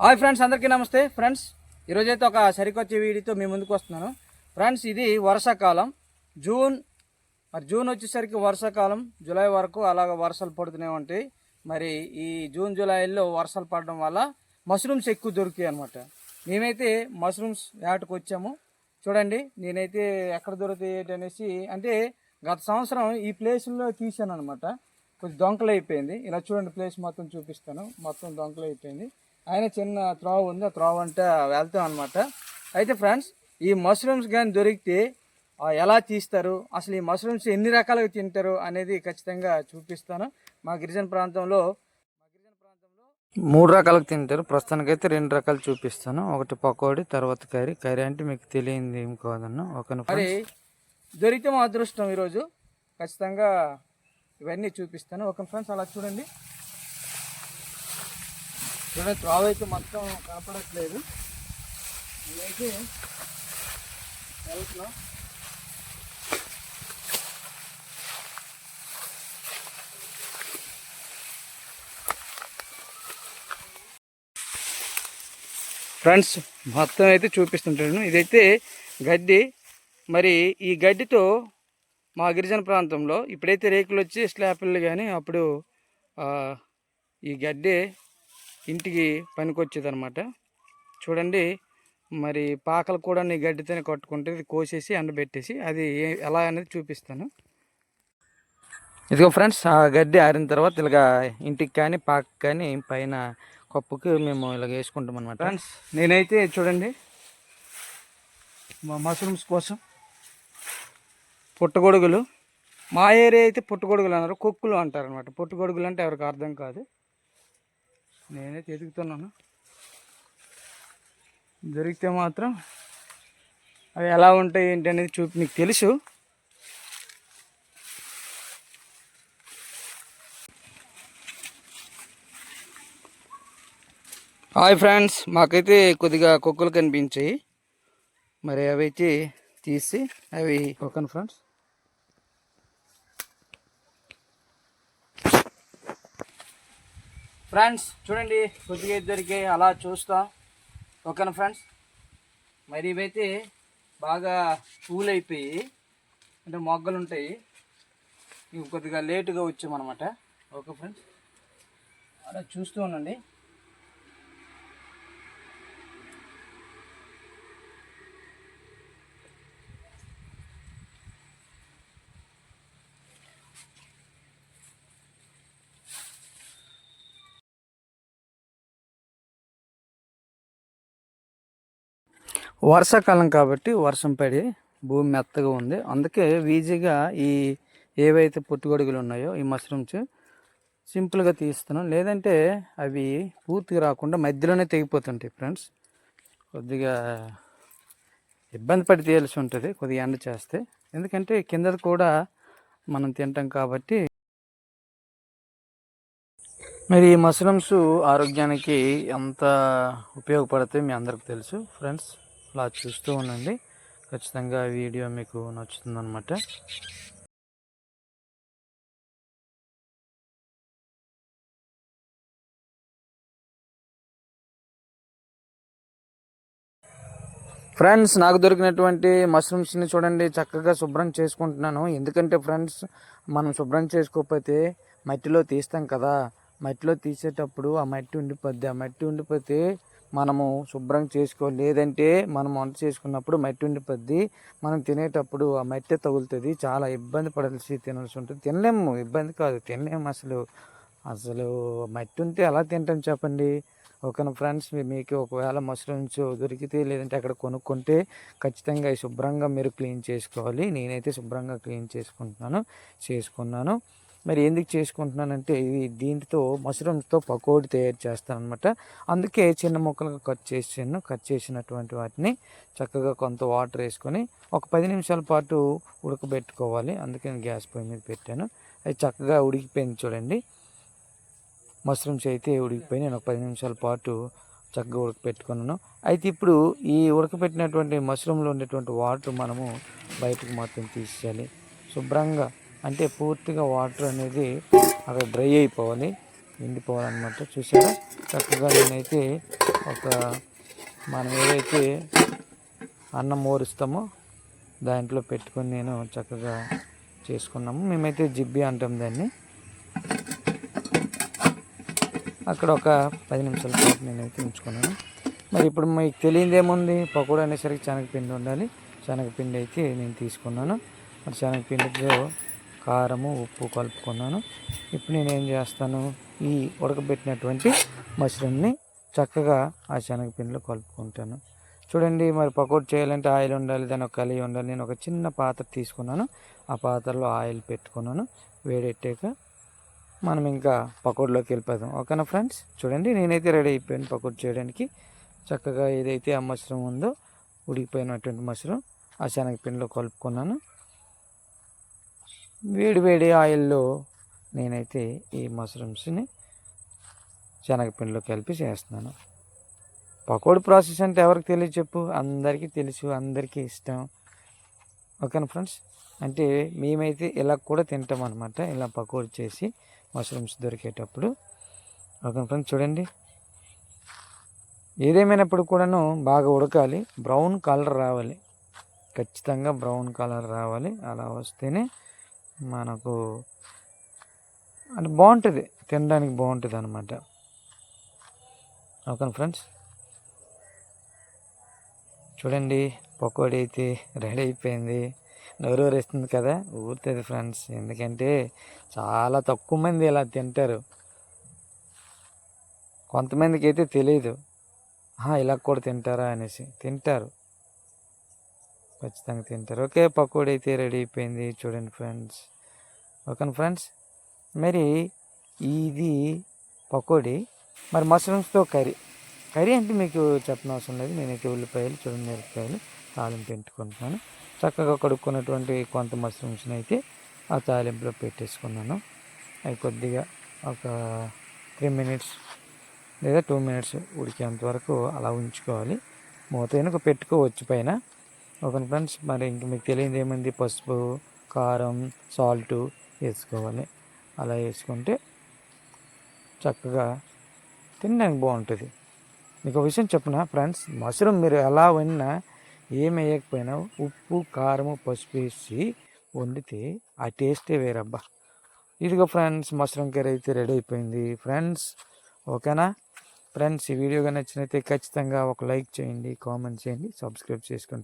Hi friends అందరికీ నమస్తే. Friends ఈరోజైతే ఒక సరికొచ్చే వీడియోతో మీ ముందుకు వస్తున్నాను. ఫ్రెండ్స్ ఇది వర్షాకాలం. జూన్ మరి జూన్ వచ్చేసరికి వర్షాకాలం. జూలై వరకు అలాగ వర్షాలు పడుతూనే ఉంటాయి. మరి ఈ జూన్ జూలైలో వర్షాలు పడడం వల్ల మష్రూమ్స్ ఎక్కువ దొరికాయి అనమాట మేమైతే మష్రూమ్స్ వేటకు వచ్చాము. చూడండి నేనైతే ఎక్కడ దొరుకుతాయి ఏంటి అనేసి అంటే గత సంవత్సరం ఈ ప్లేస్లో తీసాను అనమాట కొంచెం దొంకలు అయిపోయింది ఇలా చూడండి ప్లేస్ మొత్తం చూపిస్తాను. మొత్తం దొంకలు అయిపోయింది ఆయన చిన్న త్రోవ ఉంది. ఆ త్రోవ అంటే వెళ్తాం అనమాట అయితే ఫ్రెండ్స్ ఈ మష్రూమ్స్ కానీ దొరికితే ఎలా తీస్తారు? అసలు ఈ మష్రూమ్స్ ఎన్ని రకాలుగా తింటారు అనేది ఖచ్చితంగా చూపిస్తాను. మా గిరిజన ప్రాంతంలో మా గిరిజన ప్రాంతంలో మూడు రకాలుగా తింటారు. ప్రస్తుతానికైతే రెండు రకాలు చూపిస్తాను. ఒకటి పకోడీ తర్వాత కర్రీ. కర్రీ అంటే మీకు తెలియంది ఏం కాదన్న. ఒక మరి దొరికితే మా అదృష్టం ఈరోజు. ఖచ్చితంగా ఇవన్నీ చూపిస్తాను. ఒక ఫ్రెండ్స్ అలా చూడండి. చూడండి త్రావ్ అయితే మొత్తం కనపడట్లేదు. నేనైతే వెళ్తున్నాం. ఫ్రెండ్స్ మొత్తం అయితే చూపిస్తుంటాను. ఇదైతే గడ్డి. మరి ఈ గడ్డితో మా గిరిజన ప్రాంతంలో ఇప్పుడైతే రేకులు వచ్చి స్లాపులు కానీ అప్పుడు ఈ గడ్డి ఇంటికి పనికొచ్చేది అనమాట చూడండి మరి పాకలు కూడా నీ గడ్డితోనే కట్టుకుంటే ఇది కోసేసి ఎండబెట్టేసి అది ఎలా అనేది చూపిస్తాను. ఇదిగో ఫ్రెండ్స్ ఆ గడ్డి ఆరిన తర్వాత ఇలాగ ఇంటికి కానీ పాక కానీ పైన కప్పుకి మేము ఇలాగ వేసుకుంటాం అనమాట ఫ్రెండ్స్ నేనైతే చూడండి మా మష్రూమ్స్ కోసం పుట్టగొడుగులు. మా ఏరియా అయితే పుట్టగొడుగులు అన్నారు కుక్కులు అంటారు అనమాట పుట్టగొడుగులు అంటే ఎవరికి అర్థం కాదు. నేనైతే ఎదుగుతున్నాను దొరికితే మాత్రం అవి ఎలా ఉంటాయి ఏంటి అనేది చూపి మీకు తెలుసు. హాయ్ ఫ్రెండ్స్ మాకైతే కొద్దిగా కుక్కలు కనిపించాయి. మరి అవి అయితే తీసి అవి ఓకే ఫ్రెండ్స్. ఫ్రెండ్స్ చూడండి కొద్దిగా ఇద్దరికి అలా చూస్తాం. ఓకేనా ఫ్రెండ్స్? మరి ఇవైతే బాగా పూలు అయిపోయి అంటే మొగ్గలు ఉంటాయి ఇవి కొద్దిగా లేటుగా వచ్చామన్నమాట. Okay friends? అలా చూస్తూ ఉండండి. వర్షాకాలం కాబట్టి వర్షం పడి భూమి మెత్తగా ఉంది. అందుకే ఈజీగా ఈ ఏవైతే పుట్టుగొడుగులు ఉన్నాయో ఈ మష్రూమ్స్ సింపుల్గా తీస్తున్నాం. లేదంటే అవి పూర్తిగా రాకుండా మధ్యలోనే తెగిపోతుంటాయి ఫ్రెండ్స్. కొద్దిగా ఇబ్బంది పడి తీయాల్సి ఉంటుంది కొద్దిగా ఎండ చేస్తే. ఎందుకంటే కిందది కూడా మనం తింటాం కాబట్టి. మరి ఈ మష్రూమ్స్ ఆరోగ్యానికి ఎంత ఉపయోగపడతాయి మీ అందరికి తెలుసు ఫ్రెండ్స్. అలా చూస్తూ ఉండండి. ఖచ్చితంగా వీడియో మీకు నచ్చుతుందన్నమాట. ఫ్రెండ్స్ నాకు దొరికినటువంటి మష్రూమ్స్ని చూడండి. చక్కగా శుభ్రం చేసుకుంటున్నాను. ఎందుకంటే ఫ్రెండ్స్ మనం శుభ్రం చేసుకోకపోతే మట్టిలో తీస్తాం కదా. మట్టిలో తీసేటప్పుడు ఆ మట్టి ఉండిపోద్ది. ఆ మట్టి ఉండిపోతే మనము శుభ్రం చేసుకో లేదంటే మనం వంట చేసుకున్నప్పుడు మట్టి ఉండిపోద్ది. మనం తినేటప్పుడు ఆ మట్టి తగులుతుంది. చాలా ఇబ్బంది పడాల్సి తినాల్సి ఉంటుంది. తినలేము. ఇబ్బంది కాదు. తినలేము అసలు. అసలు మట్టి ఉంటే ఎలా తింటాం చెప్పండి? ఒక ఫ్రెండ్స్ మీకు ఒకవేళ మష్రూమ్స్ దొరికితే లేదంటే అక్కడ కొనుక్కుంటే ఖచ్చితంగా అవి శుభ్రంగా మీరు క్లీన్ చేసుకోవాలి. నేనైతే శుభ్రంగా క్లీన్ చేసుకుంటున్నాను చేసుకున్నాను. మరి ఎందుకు చేసుకుంటున్నానంటే ఇది దీంతో మష్రూమ్స్తో పకోడీ తయారు చేస్తాను అనమాట అందుకే చిన్న ముక్కలుగా కట్ చేసాను కట్ చేసినటువంటి వాటిని చక్కగా కొంత వాటర్ వేసుకొని ఒక పది నిమిషాల పాటు ఉడకబెట్టుకోవాలి. అందుకే నేను గ్యాస్ పొయ్యి మీద పెట్టాను. అది చక్కగా ఉడికిపోయింది చూడండి. మష్రూమ్స్ అయితే ఉడికిపోయి నేను ఒక పది నిమిషాల పాటు చక్కగా ఉడకపెట్టుకున్నాను అయితే ఇప్పుడు ఈ ఉడకపెట్టినటువంటి మష్రూమ్లో ఉండేటువంటి వాటర్ మనము బయటకు మాత్రం తీసేయాలి. శుభ్రంగా అంటే పూర్తిగా వాటర్ అనేది అక్కడ డ్రై అయిపోవాలి ఎండిపోవాలన్నమాట. చూసారా చక్కగా నేనైతే ఒక మనం ఏదైతే అన్నం మోరుస్తామో దాంట్లో పెట్టుకొని నేను చక్కగా చేసుకున్నాము. మేమైతే జిబ్బి అంటాం దాన్ని. అక్కడ ఒక పది నిమిషాల పాటు నేనైతే ఉంచుకున్నాను. మరి ఇప్పుడు మీకు తెలియదు ఏముంది? పకోడా అనేసరికి శనగపిండి ఉండాలి. శనగపిండి అయితే నేను తీసుకున్నాను. మరి శనగపిండితో కారము ఉప్పు కలుపుకున్నాను. ఇప్పుడు నేను ఏం చేస్తాను? ఈ ఉడకబెట్టినటువంటి మష్రూమ్ని చక్కగా ఆ శనగపిండిలో కలుపుకుంటాను. చూడండి మరి పకోడీ చేయాలంటే ఆయిల్ ఉండాలి దాని ఒక కలిగి ఉండాలి. నేను ఒక చిన్న పాత్ర తీసుకున్నాను. ఆ పాత్రలో ఆయిల్ పెట్టుకున్నాను. వేడెట్టాక మనం ఇంకా పకోడీలోకి వెళ్ళిపోదాం. ఓకేనా ఫ్రెండ్స్? చూడండి నేనైతే రెడీ అయిపోయాను పకోడీ చేయడానికి. చక్కగా ఏదైతే ఆ మష్రూమ్ ఉందో ఉడికిపోయినటువంటి మష్రూమ్ ఆ శనగపిండిలో కలుపుకున్నాను. వేడివేడి ఆయిల్లో నేనైతే ఈ మష్రూమ్స్ని శనగపిండిలో కలిపి చేస్తున్నాను. పకోడీ ప్రాసెస్ అంటే ఎవరికి తెలియదు చెప్పు? అందరికీ తెలుసు అందరికీ ఇష్టం. ఓకేనా ఫ్రెండ్స్? అంటే మేమైతే ఇలా కూడా తింటాం అనమాట ఇలా పకోడీ చేసి మష్రూమ్స్ దొరికేటప్పుడు. ఓకేనా ఫ్రెండ్స్? చూడండి. ఏదేమైనప్పుడు కూడాను బాగా ఉడకాలి. బ్రౌన్ కలర్ రావాలి. ఖచ్చితంగా బ్రౌన్ కలర్ రావాలి. అలా వస్తేనే మనకు అంటే బాగుంటుంది తినడానికి బాగుంటుంది అనమాట ఓకే ఫ్రెండ్స్? చూడండి పకోడీ అయితే రెడీ అయిపోయింది. నోరు ఊరేస్తుంది కదా ఊరుతుంది ఫ్రెండ్స్. ఎందుకంటే చాలా తక్కువ మంది ఇలా తింటారు. కొంతమందికి అయితే తెలియదు ఇలా కూడా తింటారా? అనేసి తింటారు. ఖచ్చితంగా తింటారు. ఓకే పకోడీ అయితే రెడీ అయిపోయింది చూడండి ఫ్రెండ్స్. ఓకేనా ఫ్రెండ్స్? మరి ఇది పకోడీ. మరి మష్రూమ్స్తో కర్రీ. కర్రీ అంటే మీకు చెప్పనవసరం లేదు. నేనైతే ఉల్లిపాయలు చూడండి మిరపకాయలు తాలింపు పెట్టుకుంటున్నాను. చక్కగా కడుక్కున్నటువంటి కొంత మష్రూమ్స్ని అయితే ఆ తాలింపులో పెట్టేసుకున్నాను. అవి కొద్దిగా ఒక త్రీ మినిట్స్ లేదా టూ మినిట్స్ ఉడికేంత వరకు అలా ఉంచుకోవాలి. మూత వెనుక పెట్టుకోవచ్చు పైన. ఓకే ఫ్రెండ్స్ మరి ఇంక మీకు తెలియదు ఏమైంది? పసుపు కారం సాల్ట్ వేసుకోవాలి. అలా వేసుకుంటే చక్కగా తినడానికి బాగుంటుంది. మీకు ఒక విషయం చెప్పిన ఫ్రెండ్స్ మష్రూమ్ మీరు ఎలా వండినా ఏం వేయకపోయినా ఉప్పు కారము పసుపు వేసి వండితే ఆ టేస్టే వేరబ్బా. ఇదిగో ఫ్రెండ్స్ మష్రూమ్ కర్రీ అయితే రెడీ అయిపోయింది. ఫ్రెండ్స్ ఓకేనా? ఫ్రెండ్స్ ఈ వీడియో నచ్చినైతే ఖచ్చితంగా ఒక లైక్ చేయండి కామెంట్ చేయండి సబ్స్క్రైబ్ చేసుకోండి.